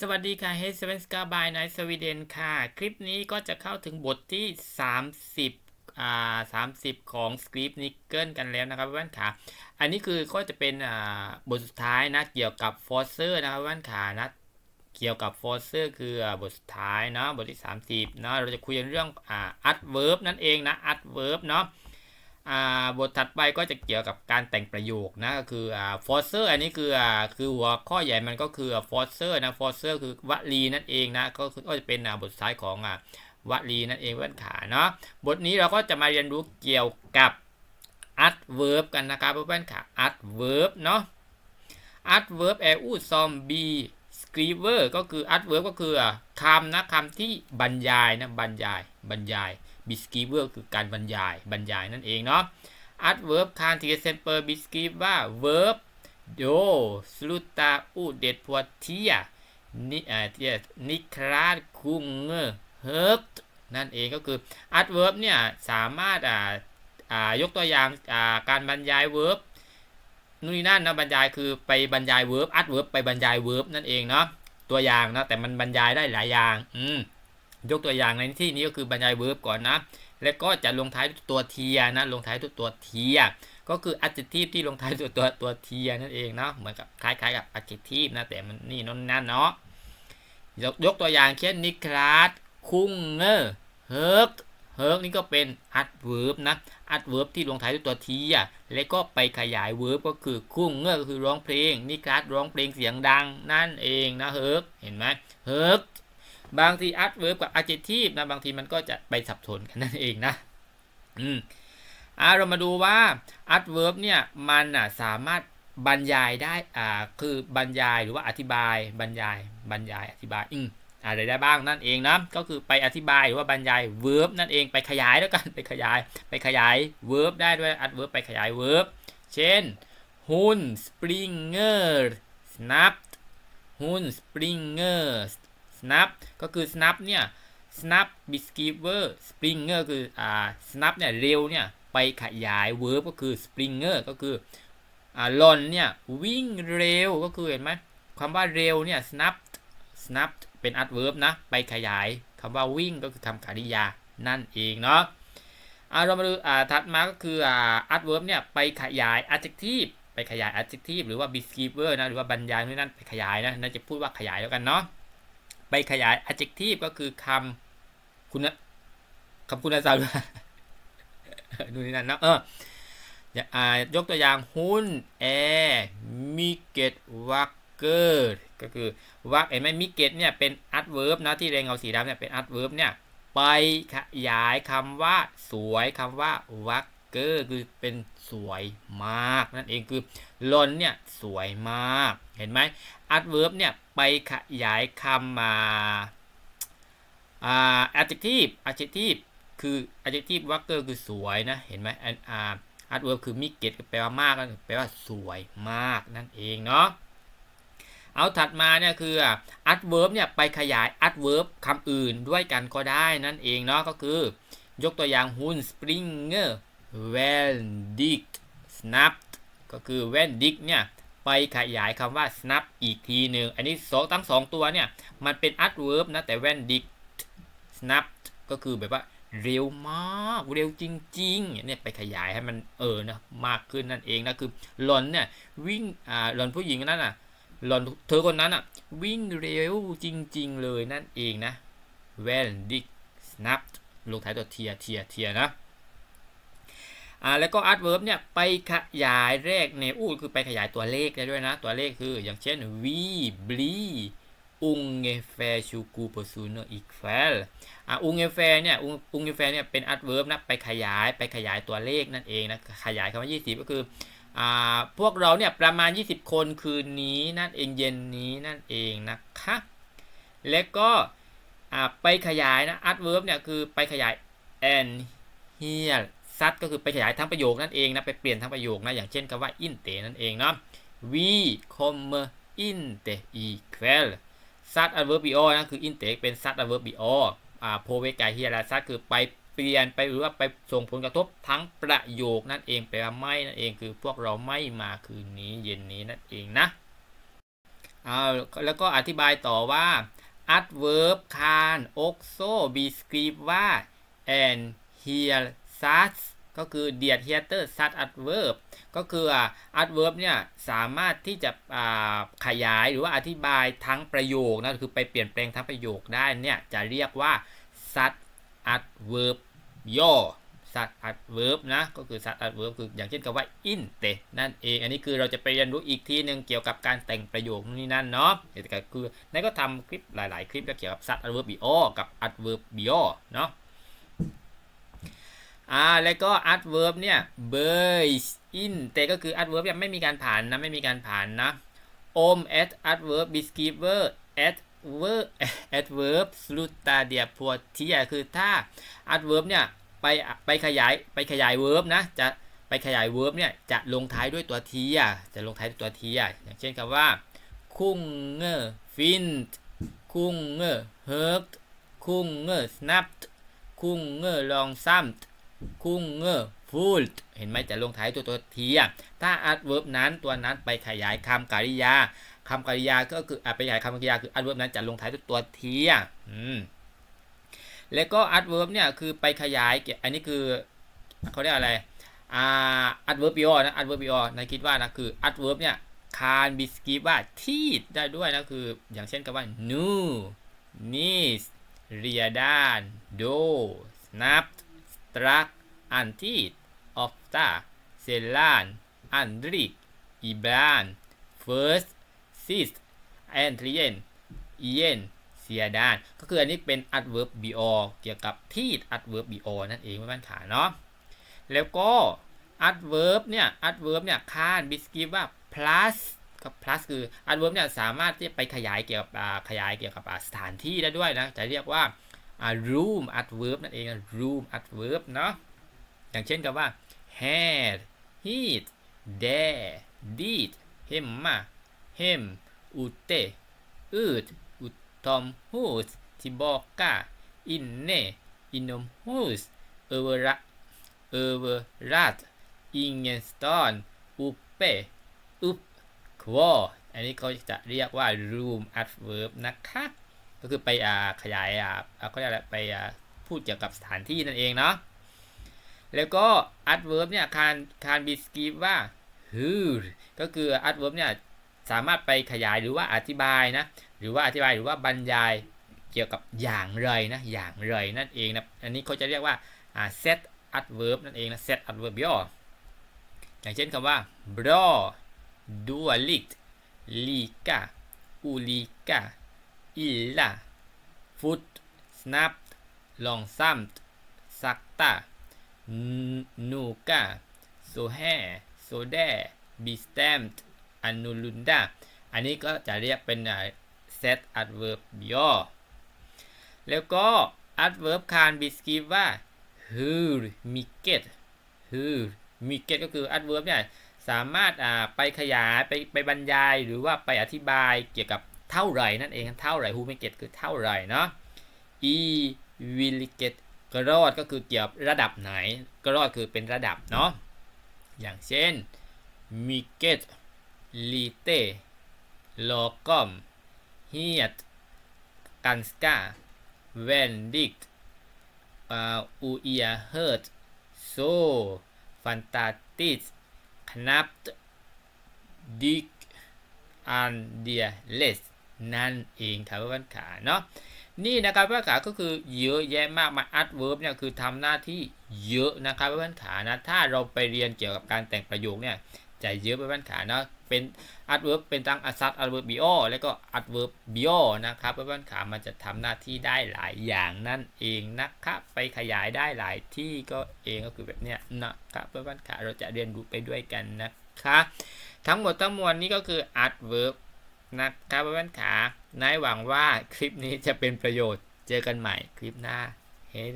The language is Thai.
สวัสดีค่ะ Hey Seven Scar by Night Sweden ค่ะ คลิปนี้ก็จะเข้าถึงบทที่ 30อ่า30 ของ Script Nickel กันแล้วนะครับว่านขาอันนี้คือก็จะเป็นอ่าบทสุดท้ายนะ เกี่ยวกับ Forcer นะครับว่านขานะ เกี่ยวกับ Forcer คือบทสุดท้ายเนาะบทที่ 30เนาะเราจะคุยกันเรื่องอ่า adverb นั่นเองนะ adverb เนาะ บทถัดไปก็จะเกี่ยวกับการแต่งประโยคนะก็คืออ่า forcer อันนี้คืออ่าคือหัวข้อใหญ่มันก็คือ forcer นะ forcer คือวลีนั่นเองนะก็คือก็จะเป็นอ่าบทท้ายของอ่าวลีนั่นเองเพื่อนขาเนาะบทนี้เราก็จะมาเรียนรู้เกี่ยวกับ adverb กันนะครับเพื่อนขา adverb เนาะ adverb แออูซอมบี scriver ก็คือ adverb ก็คือคำนะคำที่บรรยายนะบรรยายบรรยาย beskriver คือการบรรยายบรรยายนั่นเองเนาะ adverb kan till exempel beskriva verb då sluta ordet på tia ni เอ่อ tia nikrat kunger högt นั่นเองก็คือ adverb เนี่ยสามารถอ่าอ่ายกตัวอย่างอ่าการบรรยาย verb นู่นนี่นั่นนะบรรยายคือไปบรรยาย verb adverb ไปบรรยาย verb นั่นเองเนาะตัวอย่างนะแต่มันบรรยายได้หลายอย่าง อืม ยกตัวอย่างในที่นี้ก็คือบรรยาย verb ก่อนนะ แล้วก็จะลงท้ายตัวเทียนะ ลงท้ายด้วตัวเทีย ก็คือ adjective ที่ลงท้ายด้วตัวตัวเทียนั่นเองเนาะ เหมือนกับคล้ายๆกับ adjective นะ แต่มันนี่นั่นนั่นเนาะ ยกยกตัวอย่างเช่นนิคลาสคุงเงอเฮิร์กเฮิร์กนี่ก็เป็น adverb นะ adverb ที่ลงท้ายด้วยตัวเทียแล้วก็ไปขยาย verb ก็คือคุ้งเงือก็คือร้องเพลงนิคลาสร้องเพลงเสียงดังนั่นเองนะเฮิร์กเห็นไหมเฮิร์ก บางที adverb กับ adjective นะบางทีมันก็จะไปสับสนกันนั่นเองนะ อืมอ่าเรามาดูว่า adverb เนี่ยมันอะสามารถบรรยายได้อ่าคือบรรยายหรือว่าอธิบายบรรยายบรรยายอธิบายอืมอะไรได้บ้างนั่นเองนะก็คือไปอธิบายหรือว่าบรรยาย verb นั่นเองไปขยายแล้วกันไปขยาย ไปขยาย verb ได้ด้วย adverb ไปขยาย verb เช่น hun springer snapped hun springer snap ก็คือ snap เนี่ย snap beskiver springer คืออ่า snap เนี่ยเร็วเนี่ยไปขยาย verb ก็คือ springer ก็คืออ่าลอนเนี่ยวิ่งเร็วก็คือเห็นไหมคำว่าเร็วเนี่ย snap snap เป็น adverb นะ ไปขยายคำว่าวิ่งก็คือคำกริยานั่นเองเนาะอ่าเรามาดูอ่าถัดมาก็คืออ่า adverb เนี่ยไปขยาย adjective ไปขยาย adjective หรือว่า beskriver นะหรือว่าบรรยายนู่นนั่นไปขยายนะน่าจะพูดว่าขยายแล้วกันเนาะ ไปขยาย adjective ก็คือคำคุณคำคุณศัพท์นู่นนี่นั่นเนาะเออยกตัวอย่างหุ้นแอร์มิเกตวักเกอร์ก็คือวักเห็นไหมมิเกตเนี่ยเป็น adverb นะที่เรงเงาสีดำเนี่ยเป็น adverb เนี่ยไปขยายคำว่าสวยคำว่าวัก เกอร์คือเป็นสวยมาก นั่นเองคือลนเนี่ยสวยมากเห็นไหม adverb เนี่ยไปขยายคำมาอ่า adjective adjective คือ adjective worker คือสวยนะ เห็นไหมอ่า adverb คือมิเกตแปลว่ามากนั่นแปลว่าสวยมากนั่นเองเนาะเอาถัดมาเนี่ยคือ adverb เนี่ยไปขยาย adverb คำอื่นด้วยกันก็ได้นั่นเองเนาะก็คือยกตัวอย่าง hun springer well digged snapped ก็คือ well digged เนี่ย ไปขยายคำว่า snap อีกทีหนึ่ง อันนี้สองทั้งสองตัวเนี่ย มันเป็น adverb นะ แต่ when dig snap ก็คือแบบว่าเร็วมาก เร็วจริง ๆ เนี่ยไปขยายให้มันเออนะมากขึ้นนั่นเองนะคือหลอนเนี่ยวิ่งอ่าหลอนผู้หญิงนั่นน่ะหลอนเธอคนนั้นอะวิ่งเร็วจริง ๆ เลยนั่นเองนะ when dig snap ลงท้ายตัวเทียเทียเทียนะ อ่าแล้วก็ adverb เนี่ยไปขยายเลขในอู้คือไปขยายตัวเลขได้ด้วยนะ ตัวเลขคืออย่างเช่น we bli ungefähr ชูกู personer ikväll อ่า ungefähr เนี่ย ungefähr เนี่ยเป็น adverb นะไปขยายไปขยายตัวเลขนั่นเองนะขยายคำว่า 20 ก็คืออ่าพวกเราเนี่ยประมาณ 20 คนคืนนี้นั่นเองเย็นนี้นั่นเองนะคะแล้วก็อ่าไปขยายนะ adverb เนี่ยคือไปขยาย and here ซัดก็คือไปขยายทั้งประโยคนั่นเองนะไปเปลี่ยนทั้งประโยคนะอย่างเช่นคำว่า inte นั่นเองเนาะ we kommer inte ikväll ซัด adverbio นะคือ inte เป็นซัด adverbio อ่าโพเวกาเฮียละซัดคือไปเปลี่ยนไปหรือว่าไปส่งผลกระทบทั้งประโยคนั่นเองแปลว่าไม่นั่นเองคือพวกเราไม่มาคืนนี้เย็นนี้นั่นเองนะเอาแล้วก็อธิบายต่อว่า adverb can also be script ว่า and here such ก็คือ dear theater such adverb ก็คือ adverb เนี่ยสามารถที่จะขยายหรือว่าอธิบายทั้งประโยคนะคือไปเปลี่ยนแปลงทั้งประโยคได้เนี่ยจะเรียกว่า such adverb ย่อ such adverb นะก็คือ such adverb คืออย่างเช่นคำว่า in เตนั่นเองอันนี้คือเราจะไปเรียนรู้อีกทีหนึ่งเกี่ยวกับการแต่งประโยคนี่นั่นเนาะแต่คือนั่นก็ทำคลิปหลาย ๆ คลิปแล้วเกี่ยวกับ such adverb ย่อกับ adverb ย่อเนาะ อ่าแล้วก็ adverb เนี่ย base in แต่ก็คือ adverb เนี่ยไม่มีการผ่านนะ ไม่มีการผ่านนะ om at adverb beskriver at verb adverb sluta dia p o t i a คือถ้า adverb เนี่ย ไปไปขยายไปขยาย verb นะ จะไปขยาย verb เนี่ย จะลงท้ายด้วยตัว t อะจะลงท้ายด้วยตัว t อะอย่างเช่นคำว่า คุ้งเงอ find คุงเงอ hurt คุงเงอ snapped คุงเงอ long summed คุงเงอ full เห็นไหมจะลงท้ายตัวตัว t อะถ้า adverb นั้นตัวนั้นไปขยายคำกริยาคำกริยาก็คือไปขยายคำกริยาคือ adverb นั้นจะลงท้ายด้วตัว t อะแล้วก็ adverb เนี่ยคือไปขยายอันนี้คือเขาเรียกอะไรอ่า adverbial นะ adverbial นายคิดว่านะคือ adverb เนี่ย can be s k i p ว่าที่ได้ด้วยนะคืออย่างเช่นคำว่า new knees readan do snapped struck antit ofta selan andrik ibran first sis antrien ien เสียดาน ก็คืออันนี้เป็น adverb bo เกี่ยวกับที่ adverb bo นั่นเองไม่บ้านขาเนาะ แล้วก็ adverb เนี่ย adverb เนี่ยคานบิสกิว่า plus กับ plus คือ adverb เนี่ยสามารถที่ไปขยายเกี่ยวกับขยายเกี่ยวกับสถานที่ได้ด้วยนะ จะเรียกว่า room adverb นั่นเอง room adverb เนาะอย่างเช่นกับว่า had heat there did hemma hem ute ut utomhus tillbaka inne inomhus överallt överallt ingenstans uppe upp kvar อันนี้เขาจะเรียกว่า room adverb นะคะ ก็คือไปขยายอ่าเขาเรียกอะไรไปพูดเกี่ยวกับสถานที่นั่นเองเนาะแล้วก็ adverb เนี่ยคารคารบีสกีว่า who ก็คือ adverb เนี่ยสามารถไปขยายหรือว่าอธิบายนะหรือว่าอธิบายหรือว่าบรรยายเกี่ยวกับอย่างไรนะอย่างไรนั่นเองนะอันนี้เขาจะเรียกว่า set adverb นั่นเองนะ set adverb ย่ออย่างเช่นคำว่า bra dåligt lika olika illa fort snabbt långsamt sakta noga så här så där bestämt annorlunda อันนี้ก็จะเรียกเป็น set adverb ย่อ แล้วก็ adverb can be s k i p ว่า hur mycket hur mycket ก็คือ adverb เนี่ยสามารถไปขยายไปไปบรรยายหรือว่าไปอธิบายเกี่ยวกับ เท่าไหร่นั่นเองเท่าไหร่ who mycket คือเท่าไหร่เนาะ e will get กรอดก็คือเกี่ยวระดับไหนกรอดคือเป็นระดับเนาะอย่างเช่น mycket lite lagom het ganska väldigt uh, oerhört så fantastiskt knappt dyk alldeles นั่นเอ งครับเพื่อนขาเนาะนี่นะครับเพื่อนขาก็คือเยอะแยะมากมา adverb เนี่ยคือทำหน้าที่เยอะนะครับเพื่อนขานะถ้าเราไปเรียนเกี่ยวกับการแต่งประโยคเนี่ยจะเยอะเพื่อนขาเนาะเป็น adverb เป็นทั้ง asat adverb bio แล้วก็ adverb bio นะครับเพื่อนขามันจะทำหน้าที่ได้หลายอย่างนั่นเองนะครับไปขยายได้หลายที่ก็เองก็คือแบบเนี้ยนะครับเพื่อนขาเราจะเรียนรู้ไปด้วยกันนะคะ ทั้งหมดทั้งมวลนี้ก็คือ adverb นะครับเพื่อนขานายหวังว่าคลิปนี้จะเป็นประโยชน์ เจอกันใหม่คลิปหน้า เฮ้ย